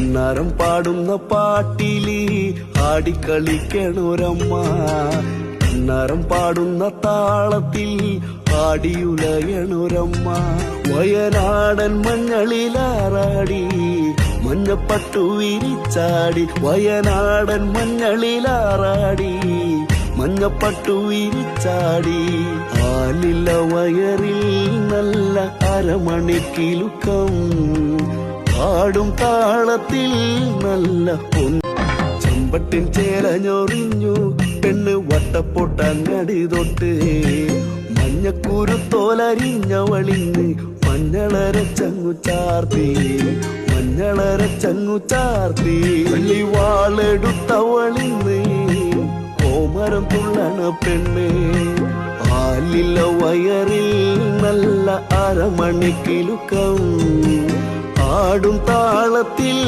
കിന്നാരം പാടുന്ന പാട്ടിലി ആടിക്കളിക്കണൊരമ്മ അന്നാരം പാടുന്ന താളത്തിൽ ആടിയുലയണൊരമ്മ വയനാടൻ മഞ്ഞളിലാറാടി മഞ്ഞപ്പട്ടു വിരിച്ചാടി. വയനാടൻ മഞ്ഞളിലാറാടി മഞ്ഞപ്പട്ടു വിരിച്ചാടി. ആലില്ല വയറിൽ നല്ല അരമണിക്കിലുക്കം പാടും താളത്തിൽ നല്ല ചെമ്പട്ടിൻ ചേരഞ്ഞൊറിഞ്ഞു പെണ്ണ് വട്ടപ്പൊട്ടങ്ങടി തൊട്ട്. മഞ്ഞക്കുരുത്തോലരിഞ്ഞവളിന്ന് മഞ്ഞളരച്ചങ്ങു ചാർത്തി. മഞ്ഞളര ചങ്ങു ചാർത്തി. വെള്ളി വാളെടുത്തവളിന്ന് കോമരം തുള്ളണ പെണ്ണ്. ആലില്ല വയറിൽ നല്ല അരമണിക്കിലുക്കം. ആടും താളത്തിൽ